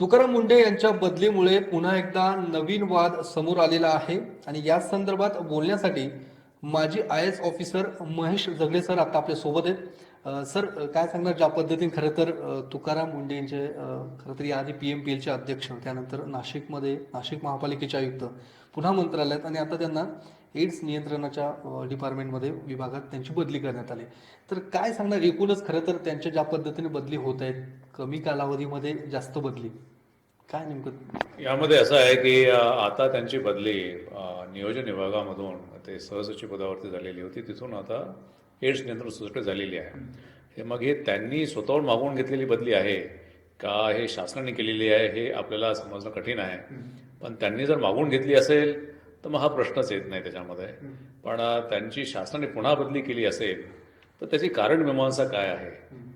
तुकाराम मुंडे यांच्या बदलीमुळे पुन्हा एकदा नवीन वाद समोर आलेला आहे. आणि या संदर्भात बोलण्यासाठी माजी आय एस ऑफिसर महेश जगले सर आता आपल्यासोबत आहेत. सर काय सांगणार ज्या पद्धतीने खरं तर तुकाराम मुंडे यांचे खरं तर याआधी पी एम पी एलचे अध्यक्ष त्यानंतर नाशिकमध्ये नाशिक महापालिकेचे आयुक्त पुन्हा मंत्रालयात आणि आता त्यांना एड्स नियंत्रणाच्या डिपार्टमेंटमध्ये विभागात त्यांची बदली करण्यात आली. तर काय सांगणार? एकूणच खरं तर त्यांच्या ज्या पद्धतीने बदली होत आहेत कमी कालावधीमध्ये जास्त बदली. काय नेमकं? यामध्ये असं आहे की आता त्यांची बदली नियोजन विभागामधून ते सहसचिव पदावरती झालेली होती. तिथून आता एड्स नियंत्रण सोसायटी झालेली आहे. हे मग हे त्यांनी स्वतःहून मागवून घेतलेली बदली आहे का? हे शासनाने केलेली आहे हे आपल्याला समजणं कठीण आहे. पण त्यांनी जर मागवून घेतली असेल तर मग हा प्रश्नच येत नाही त्याच्यामध्ये. पण त्यांची शासनाने पुन्हा बदली केली असेल तर त्याची कारण मीमांसा काय आहे?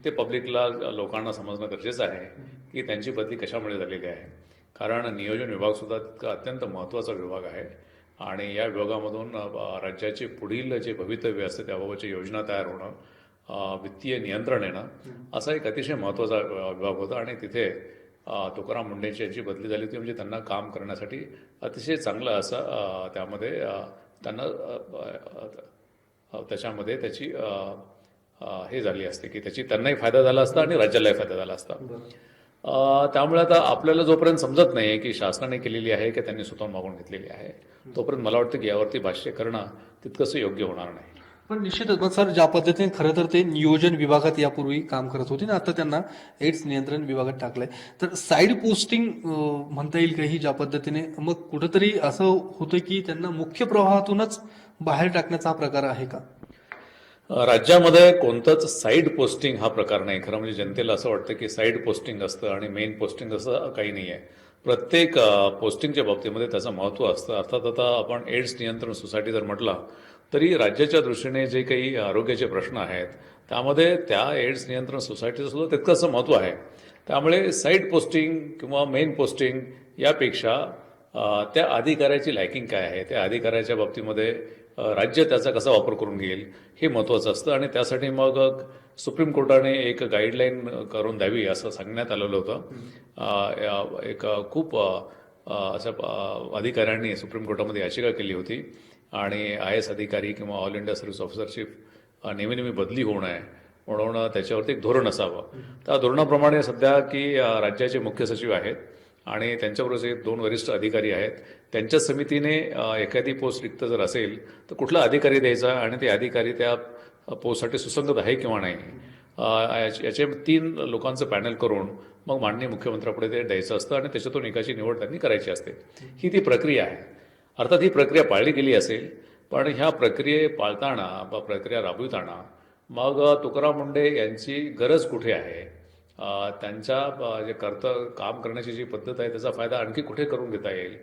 ते पब्लिकला लोकांना समजणं गरजेचं आहे की त्यांची बदली कशामुळे झालेली आहे? कारण नियोजन विभाग सुद्धा तितका अत्यंत महत्त्वाचा विभाग आहे आणि या विभागामधून राज्याचे पुढील जे भवितव्य असते त्याबाबतची योजना तयार होणं वित्तीय नियंत्रण येणं असा एक अतिशय महत्त्वाचा विभाग होता आणि तिथे तुकाराम मुंडेंची यांची बदली झाली होती म्हणजे त्यांना काम करण्यासाठी अतिशय चांगलं असं त्यामध्ये त्यांना त्याच्यामध्ये त्याची हे झाली असते की त्याची त्यांनाही फायदा झाला असता आणि राज्यालाही फायदा झाला असता. त्यामुळे आता आपल्याला जोपर्यंत समजत नाही की शासनाने केलेली आहे की त्यांनी स्वतः मागून घेतलेली आहे तोपर्यंत मला वाटतं की यावरती भाष्य करणं तितकंसं योग्य होणार नाही. पण निश्चितच पण सर ज्या पद्धतीने खरं तर ते नियोजन विभागात यापूर्वी काम करत होते ना आता त्यांना एड्स नियंत्रण विभागात टाकलंय. तर साईड पोस्टिंग म्हणता येईल काही ज्या पद्धतीने मग कुठंतरी असं होतं की त्यांना मुख्य प्रवाहातूनच बाहेर टाकण्याचा हा प्रकार आहे का? राज्यामध्ये कोणतंच साईड पोस्टिंग हा प्रकार नाही. खरं म्हणजे जनतेला असं वाटतं की साईड पोस्टिंग असतं आणि मेन पोस्टिंग असं काही नाही आहे प्रत्येक पोस्टिंगच्या बाबतीमध्ये त्याचं महत्त्व असतं. अर्थात आता आपण एड्स नियंत्रण सोसायटी जर म्हटला तरी राज्याच्या दृष्टीने जे काही आरोग्याचे प्रश्न आहेत त्यामध्ये त्या एड्स नियंत्रण सोसायटीचं सुद्धा तितकंसं महत्त्व आहे. त्यामुळे साईड पोस्टिंग किंवा मेन पोस्टिंग यापेक्षा त्या अधिकाऱ्याची लायकिंग काय आहे? त्या अधिकाऱ्याच्या बाबतीमध्ये राज्य त्याचा कसा वापर करून घेईल हे महत्त्वाचं असतं आणि त्यासाठी मग सुप्रीम कोर्टाने एक गाईडलाईन करून द्यावी असं सांगण्यात आलेलं होतं. एक खूप अशा अधिकाऱ्यांनी सुप्रीम कोर्टामध्ये याचिका केली होती. आणि आय एस अधिकारी किंवा ऑल इंडिया सर्व्हिस ऑफिसरची अ, नेहमी नेहमी बदली होऊ नये म्हणून त्याच्यावरती एक धोरण असावं. त्या धोरणाप्रमाणे सध्या की राज्याचे मुख्य सचिव आहेत आणि त्यांच्याबरोबर जे दोन वरिष्ठ अधिकारी आहेत त्यांच्या समितीने एखादी पोस्ट रिक्त जर असेल तर कुठला अधिकारी द्यायचा आणि ते अधिकारी त्या पोस्टसाठी सुसंगत आहे किंवा नाही? याचे तीन लोकांचं पॅनल करून मग माननीय मुख्यमंत्र्यापुढे ते द्यायचं असतं आणि त्याच्यातून एकाची निवड त्यांनी करायची असते. ही ती प्रक्रिया आहे. अर्थात ही प्रक्रिया पाळली गेली असेल पण ह्या प्रक्रिये पाळताना बा प्रक्रिया राबविताना मग तुकाराम मुंडे यांची गरज कुठे आहे? त्यांच्या जे कर्त काम करण्याची जी पद्धत आहे त्याचा फायदा आणखी कुठे करून घेता येईल?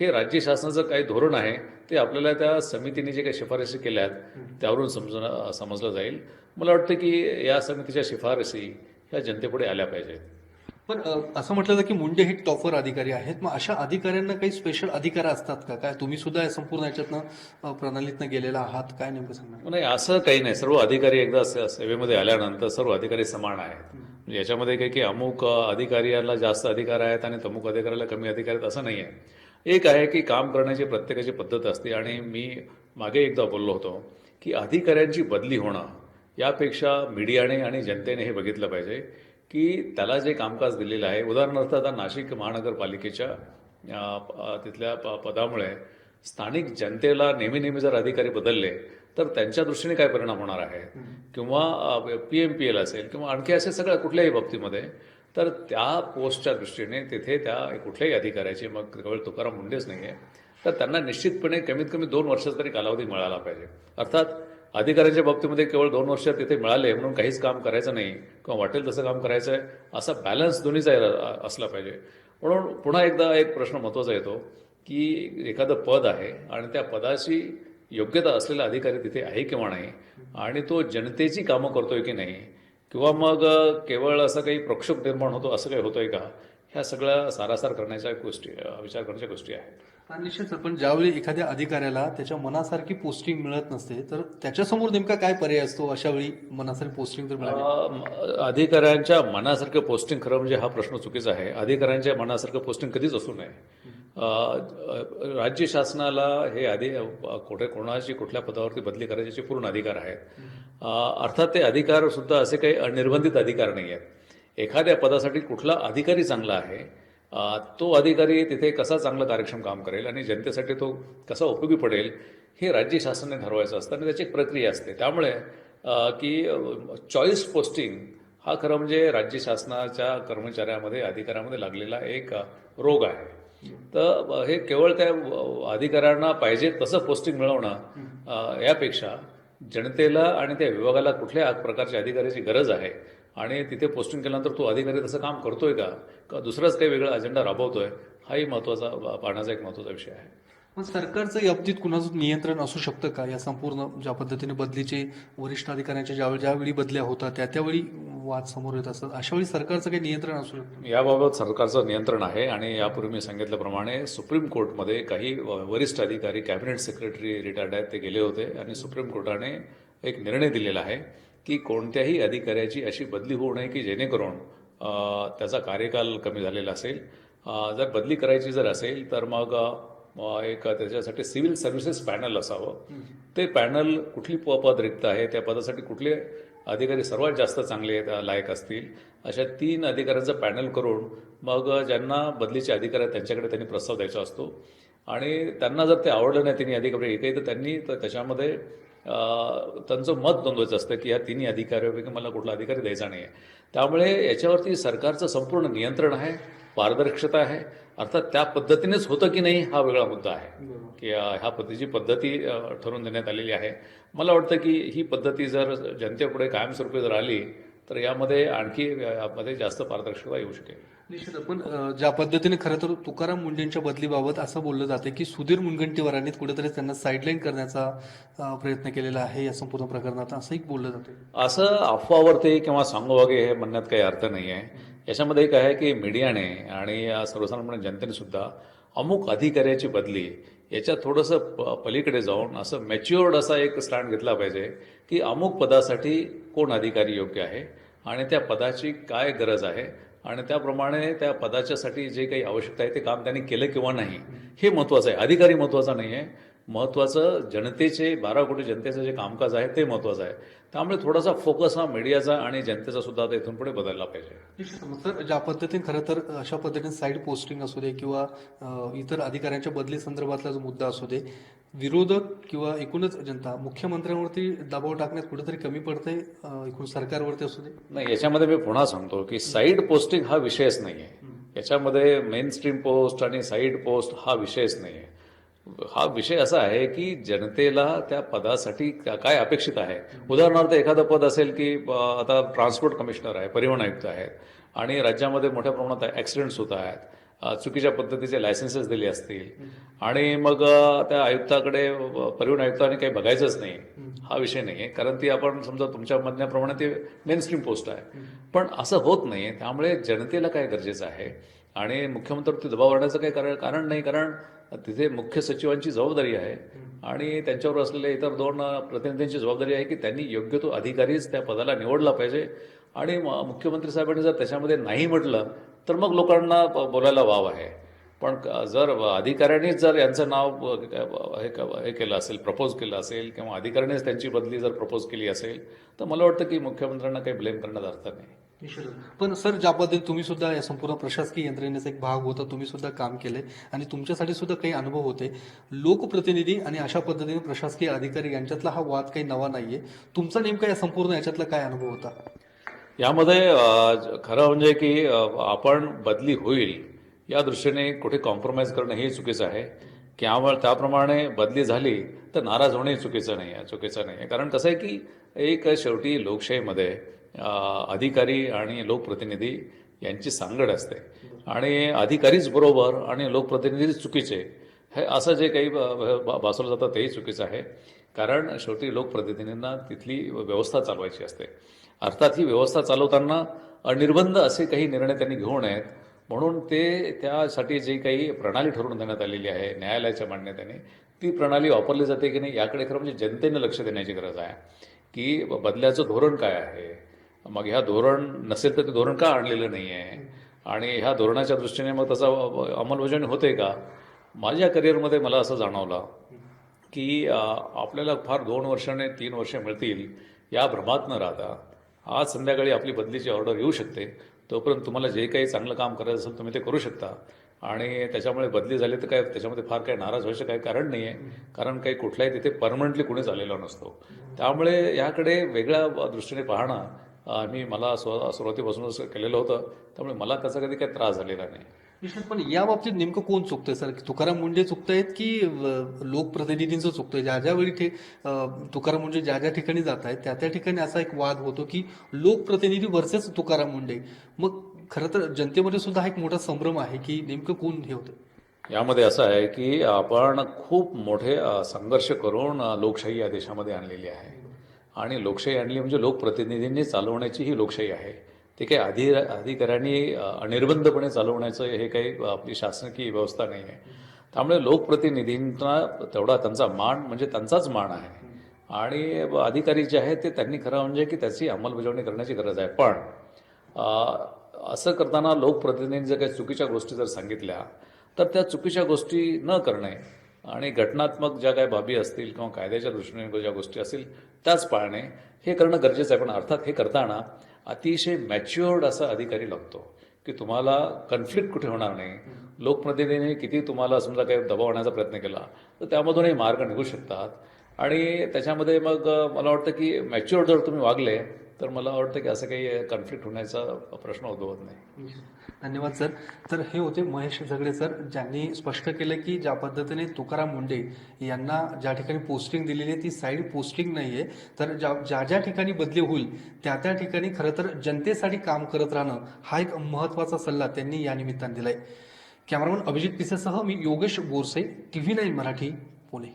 हे राज्य शासनाचं काही धोरण आहे ते आपल्याला त्या समितीने जे काही शिफारसी केल्या आहेत त्यावरून समजणं समजलं जाईल. मला वाटतं की या समितीच्या शिफारसी ह्या जनतेपुढे आल्या पाहिजेत. पण असं म्हटलं जातं की मुंडे हे टॉपर अधिकारी आहेत. मग अशा अधिकाऱ्यांना काही स्पेशल अधिकार असतात का? काय तुम्ही सुद्धा या संपूर्ण याच्यातनं प्रणालीतनं गेलेला आहात? काय नेमकं सांगणार? नाही असं काही नाही. सर्व अधिकारी एकदा सेवेमध्ये आल्यानंतर सर्व अधिकारी समान आहेत. म्हणजे याच्यामध्ये काही की अमुक अधिकाऱ्याला जास्त अधिकार आहेत आणि अमुक अधिकाऱ्याला कमी अधिकार आहेत असं नाही आहे. एक आहे की काम करण्याची प्रत्येकाची पद्धत असते आणि मी मागे एकदा बोललो होतो की अधिकाऱ्यांची बदली होणं यापेक्षा मीडियाने आणि जनतेने हे बघितलं पाहिजे. की त्याला जे कामकाज दिलेलं आहे उदाहरणार्थ आता नाशिक महानगरपालिकेच्या तिथल्या प- पदामुळे स्थानिक जनतेला नेहमी नेहमी जर अधिकारी बदलले तर त्यांच्या दृष्टीने काय परिणाम होणार आहे? किंवा पी एम पी एल असेल किंवा आणखी असे सगळ्या कुठल्याही बाबतीमध्ये तर त्या पोस्टच्या दृष्टीने तिथे त्या कुठल्याही अधिकाऱ्याची मग केवळ तुकाराम मुंडेच नाही आहे तर त्यांना निश्चितपणे कमीत कमी दोन वर्षाचा तरी कालावधी मिळाला पाहिजे. अर्थात अधिकाऱ्यांच्या बाबतीमध्ये केवळ दोन वर्ष तिथे मिळाले म्हणून काहीच काम करायचं नाही. किंवा वाटेल तसं काम करायचं आहे असा बॅलन्स दोन्हीचा असला पाहिजे. म्हणून पुन्हा एकदा एक प्रश्न महत्त्वाचा येतो की एखादं पद आहे आणि त्या पदाशी योग्यता असलेला अधिकारी तिथे आहे किंवा नाही आणि तो जनतेची कामं करतोय की नाही किंवा मग केवळ असं काही प्रक्षोभ निर्माण होतो असं काही होतोय का ह्या सगळ्या सारासार करण्याच्या गोष्टी विचार करण्याच्या गोष्टी आहेत. निश्चितच पण ज्यावेळी एखाद्या अधिकाऱ्याला त्याच्या मनासारखी पोस्टिंग मिळत नसते तर त्याच्यासमोर नेमका काय पर्याय असतो अशा वेळी मनासारखी पोस्टिंग तर मिळाली अधिकाऱ्यांच्या मनासारखं पोस्टिंग खरं म्हणजे हा प्रश्न चुकीचा आहे. अधिकाऱ्यांच्या मनासारखं पोस्टिंग कधीच असू नये. राज्य शासनाला हे आधी कुठे कोणाची कुठल्या पदावरती बदली करायचे पूर्ण अधिकार आहेत. अर्थात ते अधिकार सुद्धा असे काही अनिर्बंधित अधिकार नाही आहेत एखाद्या पदासाठी कुठला अधिकारी चांगला आहे तो अधिकारी तिथे कसा चांगलं कार्यक्षम काम करेल आणि जनतेसाठी तो कसा उपयोगी पडेल हे राज्य शासनाने ठरवायचं असतं आणि त्याची एक प्रक्रिया असते. त्यामुळे की चॉईस पोस्टिंग हा खरं म्हणजे राज्य शासनाच्या कर्मचाऱ्यामध्ये अधिकाऱ्यामध्ये लागलेला एक रोग आहे. तर हे केवळ त्या अधिकाऱ्यांना पाहिजे तसं पोस्टिंग मिळवणं यापेक्षा जनतेला आणि त्या विभागाला कुठल्या प्रकारच्या अधिकाऱ्याची गरज आहे आणि तिथे पोस्टिंग केल्यानंतर तो अधिकारी तसं काम करतोय का? का दुसराच काही वेगळा अजेंडा राबवतोय? हाही महत्त्वाचा पाहण्याचा एक महत्त्वाचा विषय आहे. मग सरकारचं या बाबतीत कुणाचं नियंत्रण असू शकतं का? या संपूर्ण ज्या पद्धतीने बदलीचे वरिष्ठ अधिकाऱ्यांच्या ज्यावेळी ज्यावेळी बदल्या होतात त्या त्यावेळी वाद समोर येत असतात. अशा वेळी सरकारचं काही नियंत्रण असू शकतं याबाबत सरकारचं नियंत्रण आहे आणि यापूर्वी मी सांगितल्याप्रमाणे सुप्रीम कोर्टमध्ये काही वरिष्ठ अधिकारी कॅबिनेट सेक्रेटरी रिटायर्ड आहेत ते गेले होते आणि सुप्रीम कोर्टाने एक निर्णय दिलेला आहे. की कोणत्याही अधिकाऱ्याची अशी बदली होऊ नये की जेणेकरून त्याचा कार्यकाल कमी झालेला असेल. जर बदली करायची जर असेल तर मग एक त्याच्यासाठी सिव्हिल सर्व्हिसेस पॅनल असावं. ते पॅनल कुठली पद रिक्त आहे त्या पदासाठी कुठले अधिकारी सर्वात जास्त चांगले लायक असतील अशा तीन अधिकाऱ्यांचं पॅनल करून मग ज्यांना बदलीचे अधिकार आहेत त्यांच्याकडे त्यांनी प्रस्ताव द्यायचा असतो. आणि त्यांना जर ते आवडलं नाही त्यांनी अधिकारी एकही तर त्यांनी तर त्याच्यामध्ये त्यांचं मत नोंदवायचं असतं की या तिन्ही अधिकाऱ्यांपैकी मला कुठला अधिकारी द्यायचा नाही आहे त्यामुळे याच्यावरती सरकारचं संपूर्ण नियंत्रण आहे पारदर्शकता आहे अर्थात त्या पद्धतीनेच होतं की नाही हा वेगळा मुद्दा आहे. की ह्या पद्धतीची पद्धती ठरवून देण्यात आलेली आहे. मला वाटतं की ही पद्धती जर जनतेपुढे कायमस्वरूपी जर आली तर यामध्ये आणखी यामध्ये जास्त पारदर्शकता येऊ शकेल. निश्चित पण ज्या पद्धतीने खरं तर तुकाराम मुंडेंच्या बदलीबाबत असं बोललं जातं की सुधीर मुनगंटीवारांनी कुठेतरी त्यांना साईडलाईन करण्याचा प्रयत्न केलेला आहे या संपूर्ण प्रकरणात असंही बोललं जातं. असं अफवावरती किंवा सांगोवागे हे म्हणण्यात काही अर्थ नाही आहे याच्यामध्ये एक आहे की मीडियाने आणि सर्वसाधारणपणे सर्वसामान्य जनतेने सुद्धा अमुक अधिकाऱ्याची बदली याच्या थोडंसं प पलीकडे जाऊन असं मॅच्युअर्ड असा एक स्टँड घेतला पाहिजे की अमुक पदासाठी कोण अधिकारी योग्य आहे आणि त्या पदाची काय गरज आहे आणि त्याप्रमाणे त्या पदाच्यासाठी जे काही आवश्यकता आहे ते काम त्यांनी केलं किंवा नाही हे महत्त्वाचं आहे. अधिकारी महत्त्वाचा नाही आहे महत्त्वाचं जनतेचे बारा कोटी जनतेचं जे कामकाज आहे ते महत्त्वाचं आहे. त्यामुळे थोडासा फोकस हा मीडियाचा आणि जनतेचा सुद्धा आता इथून पुढे बदलला पाहिजे. तर ज्या पद्धतीने खरं तर अशा पद्धतीने साईड पोस्टिंग असू दे किंवा इतर अधिकाऱ्यांच्या बदली संदर्भातला जो मुद्दा असू दे विरोधक किंवा एकूणच जनता मुख्यमंत्र्यांवरती दबाव टाकण्यात कुठेतरी कमी पडते एकूण सरकारवरती असू दे? नाही याच्यामध्ये मी पुन्हा सांगतो की साईड पोस्टिंग हा विषयच नाही आहे याच्यामध्ये मेन स्ट्रीम पोस्ट आणि साईड पोस्ट हा विषयच नाही आहे हा विषय असा आहे की जनतेला त्या पदासाठी काय अपेक्षित आहे? उदाहरणार्थ एखादं पद असेल की आता ट्रान्सपोर्ट कमिशनर आहे परिवहन आयुक्त आहेत आणि राज्यामध्ये मोठ्या प्रमाणात ॲक्सिडेंट्स होत आहेत चुकीच्या पद्धतीचे लायसन्सेस दिले असतील आणि मग त्या आयुक्ताकडे परिवहन आयुक्ताने काही बघायचंच नाही. हा विषय नाही आहे कारण ती आपण समजा तुमच्या म्हणण्याप्रमाणे ती मेन स्ट्रीम पोस्ट आहे. पण असं होत नाही त्यामुळे जनतेला काय गरजेचं आहे? आणि मुख्यमंत्र्यावरती दबाव आणण्याचं काही कारण कारण नाही कारण तिथे मुख्य सचिवांची जबाबदारी आहे. आणि त्यांच्यावर असलेल्या इतर दोन प्रतिनिधींची जबाबदारी आहे की त्यांनी योग्य तो अधिकारीच त्या पदाला निवडला पाहिजे. आणि म- मुख्यमंत्री साहेबांनी जर त्याच्यामध्ये नाही म्हटलं तर मग लोकांना बोलायला वाव आहे. पण जर अधिकाऱ्यांनीच जर यांचं नाव हे क- हे केलं असेल प्रपोज केलं असेल किंवा अधिकाऱ्यांनीच त्यांची बदली जर प्रपोज केली असेल तर मला वाटतं की मुख्यमंत्र्यांना काही ब्लेम करण्यात अर्थ नाही. पण सर ज्या पद्धतीने तुम्ही सुद्धा या संपूर्ण प्रशासकीय यंत्रणेचा एक भाग होता तुम्ही सुद्धा काम केले आणि तुमच्यासाठी सुद्धा काही अनुभव होते. लोकप्रतिनिधी आणि अशा पद्धतीने प्रशासकीय अधिकारी यांच्यातला हा वाद काही नवा नाहीये. तुमचा नेमका या संपूर्ण याच्यातला काय अनुभव होता? यामध्ये खरं म्हणजे की आपण बदली होईल या दृष्टीने कुठे कॉम्प्रोमाइज करणं हे चुकीचं आहे. त्यामुळे त्याप्रमाणे बदली झाली तर नाराज होणे चुकीचं नाही आहे चुकीचं नाही आहे. कारण कसं आहे की एक शेवटी लोकशाहीमध्ये अधिकारी आणि लोकप्रतिनिधी यांची सांगड असते. आणि अधिकारीच बरोबर आणि लोकप्रतिनिधीच चुकीचे हे असं जे काही भासवलं जातं तेही चुकीचं आहे. कारण शेवटी लोकप्रतिनिधींना तिथली व्यवस्था चालवायची असते. अर्थात ही व्यवस्था चालवताना निर्बंध असे काही निर्णय त्यांनी घेऊ नयेत. म्हणून ते त्यासाठी जी काही प्रणाली ठरवून देण्यात आलेली आहे न्यायालयाच्या मान्यतेने ती प्रणाली वापरली जाते की नाही याकडे खरं म्हणजे जनतेने लक्ष देण्याची गरज आहे. की बदल्याचं धोरण काय आहे? मग ह्या धोरण नसेल तर ते धोरण का आणलेलं नाही आहे आणि ह्या धोरणाच्या दृष्टीने मग त्याचा अंमलबजावणी होते का? माझ्या करिअरमध्ये मला असं जाणवलं की आपल्याला फार दोन वर्षाने तीन वर्ष मिळतील या भ्रमात न राहता. आज संध्याकाळी आपली बदलीची ऑर्डर येऊ शकते. तोपर्यंत तुम्हाला जे काही चांगलं काम करायचं असेल तुम्ही ते करू शकता. आणि त्याच्यामुळे बदली झाली तर काय त्याच्यामध्ये फार काही नाराज व्हायचं काही कारण नाही आहे कारण काही कुठल्याही तिथे परमनंटली कुणीच आलेला नसतो. त्यामुळे याकडे वेगळ्या दृष्टीने पाहणं मी मला स्व सुरुवातीपासूनच केलेलं होतं. त्यामुळे मला त्याचा कधी काही त्रास झालेला नाही. निश्चित पण या बाबतीत नेमकं कोण चुकतंय सर? तुकाराम मुंडे चुकतायत की लोकप्रतिनिधींचं चुकतंय? ज्या ज्या वेळी तुकाराम मुंडे ज्या ज्या ठिकाणी जात आहेत त्या त्या ठिकाणी असा एक वाद होतो की लोकप्रतिनिधी वर्सेस तुकाराम मुंडे. मग खरं तर जनतेमध्ये सुद्धा हा एक मोठा संभ्रम आहे की नेमकं कोण हे होतं? यामध्ये असं आहे की आपण खूप मोठे संघर्ष करून लोकशाही या देशामध्ये आणलेली आहे. आणि लोकशाही आणली म्हणजे लोकप्रतिनिधींनी चालवण्याची ही लोकशाही आहे. ते काही अधि अधिकाऱ्यांनी अनिर्बंधपणे चालवण्याचं हे काही आपली शासकीय व्यवस्था नाही आहे. त्यामुळे लोकप्रतिनिधींना तेवढा त्यांचा मान म्हणजे त्यांचाच मान आहे. आणि अधिकारी जे आहेत ते त्यांनी खरं म्हणजे की त्याची अंमलबजावणी करण्याची गरज आहे. पण असं करताना लोकप्रतिनिधींनी जर काही चुकीच्या गोष्टी जर सांगितल्या तर त्या चुकीच्या गोष्टी न करणे आणि घटनात्मक ज्या काही बाबी असतील किंवा कायद्याच्या दृष्टीने ज्या गोष्टी असतील त्याच पाळणे हे करणं गरजेचं आहे. पण अर्थात हे करताना अतिशय मॅच्युअर्ड असा अधिकारी लागतो की तुम्हाला कन्फ्लिक्ट कुठे होणार नाही. लोकप्रतिनिधीने किती तुम्हाला समजा काही दबाव आणण्याचा प्रयत्न केला तर त्यामधूनही मार्ग निघू शकतात. आणि त्याच्यामध्ये मग मला वाटतं की मॅच्युअर्ड जर तुम्ही वागले तर मला वाटतं की असं काही कॉन्फ्लिक्ट होण्याचा प्रश्न उद्भवत नाही. धन्यवाद सर. तर हे होते महेश झगडे सर ज्यांनी स्पष्ट केलं की ज्या पद्धतीने तुकाराम मुंडे यांना ज्या ठिकाणी पोस्टिंग दिलेली आहे ती साईड पोस्टिंग नाही आहे तर ज्या ज्या ज्या ठिकाणी बदली होईल त्या त्या ठिकाणी खरं तर जनतेसाठी काम करत राहणं हा एक महत्त्वाचा सल्ला त्यांनी या निमित्ताने दिलाय. कॅमेरामन अभिजित पिसेसह मी Yogesh Borse T V nine Marathi Pune.